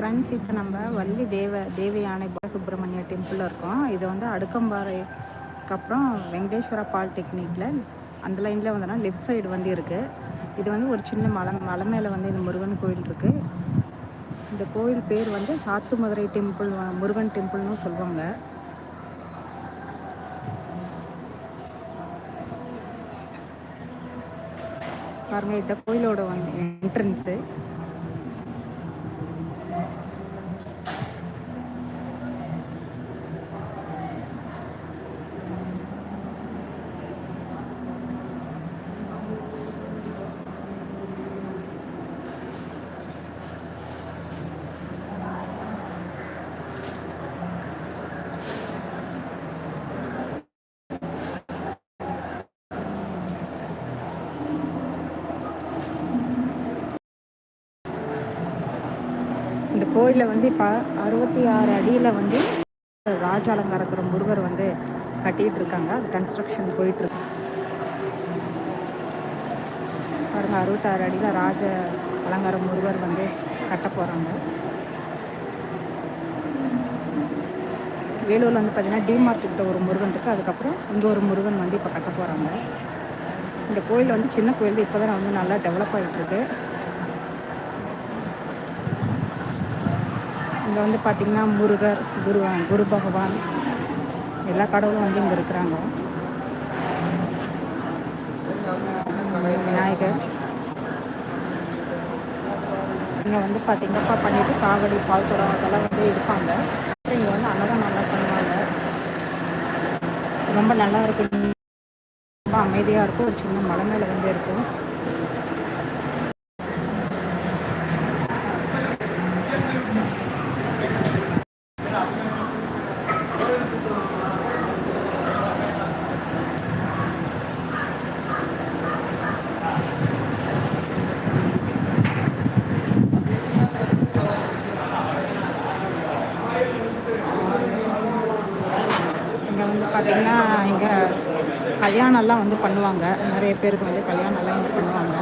Friends இப்போ நம்ம வள்ளி தேவ தேவயானை பாலசுப்ரமணிய டெம்பிளில் இருக்கோம். இது வந்து அடுக்கம்பாறைக்கு அப்புறம் வெங்கடேஸ்வரா பாலிடெக்னிக்கில் அந்த லைனில் வந்தோன்னா லெஃப்ட் சைடு வந்து இருக்குது இது வந்து ஒரு சின்ன மலை மலை மேலே வந்து இந்த முருகன் கோயில் இருக்குது இந்த கோயில் பேர் வந்து சாத்து மதுரை டெம்பிள் முருகன் டெம்பிள்னு சொல்லுவாங்க. பாருங்க இந்த கோயிலோட வந்து என்ட்ரன்ஸு கோயிலில் வந்து இப்போ அறுபத்தி ஆறு அடியில் வந்து ராஜ அலங்காரக்கிற முருகர் வந்து கட்டிகிட்டு இருக்காங்க. அது கன்ஸ்ட்ரக்ஷன் போயிட்டுருக்கு பாருங்க அறுபத்தாறு அடியில் ராஜ அலங்கார முருகர் வந்து கட்ட போகிறாங்க வேலூரில் வந்து பார்த்தீங்கன்னா டிமார்ட் கிட்ட ஒரு முருகன் இருக்குது அதுக்கப்புறம் இங்கே ஒரு முருகன் வந்து இப்போ கட்ட போகிறாங்க இந்த கோயில் வந்து சின்ன கோயில் இப்போ தான் வந்து நல்லா டெவலப் ஆகிட்டுருக்கு இங்கே வந்து பார்த்திங்கன்னா முருகர் குரு குரு பகவான். எல்லா கடவுளும் வந்து இங்கே இருக்கிறாங்க. விநாயகர். இங்கே வந்து பார்த்திங்கப்பா பண்ணிவிட்டு காவடி பால் குடம் அதெல்லாம் வந்து எடுப்பாங்க. அப்புறம் இங்கே வந்து அன்னதான் நல்லா பண்ணுவாங்க. ரொம்ப நல்லா இருக்கும். ரொம்ப அமைதியாக இருக்கும். ஒரு சின்ன மலை மேலே வந்து இருக்கும். வந்து பார்த்திங்கன்னா இங்கே கல்யாணம்லாம் வந்து பண்ணுவாங்க. நிறைய பேருக்கு வந்து கல்யாணம்லாம் இங்கே பண்ணுவாங்க.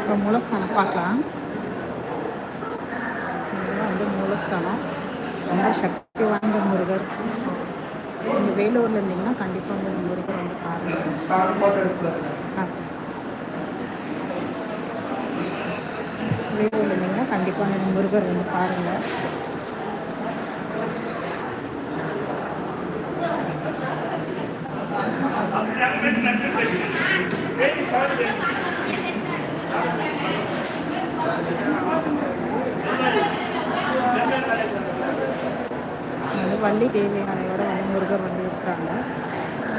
இப்போ மூலஸ்தானம் பார்க்கலாம். வந்து மூலஸ்தானம். ரொம்ப சக்தி வாய்ந்த முருகர். நீங்கள் வேலூரில் இருந்தீங்கன்னா கண்டிப்பாக வந்து இந்த முருகர் வந்து பாருங்கள் ஆ சார். வேலூரில் இருந்தீங்கன்னா கண்டிப்பாக முருகர் வந்து பாருங்கள் வள்ளி வள்ளி தேவையானையோட வந்து முருகர் வந்து இருக்கிறாங்க.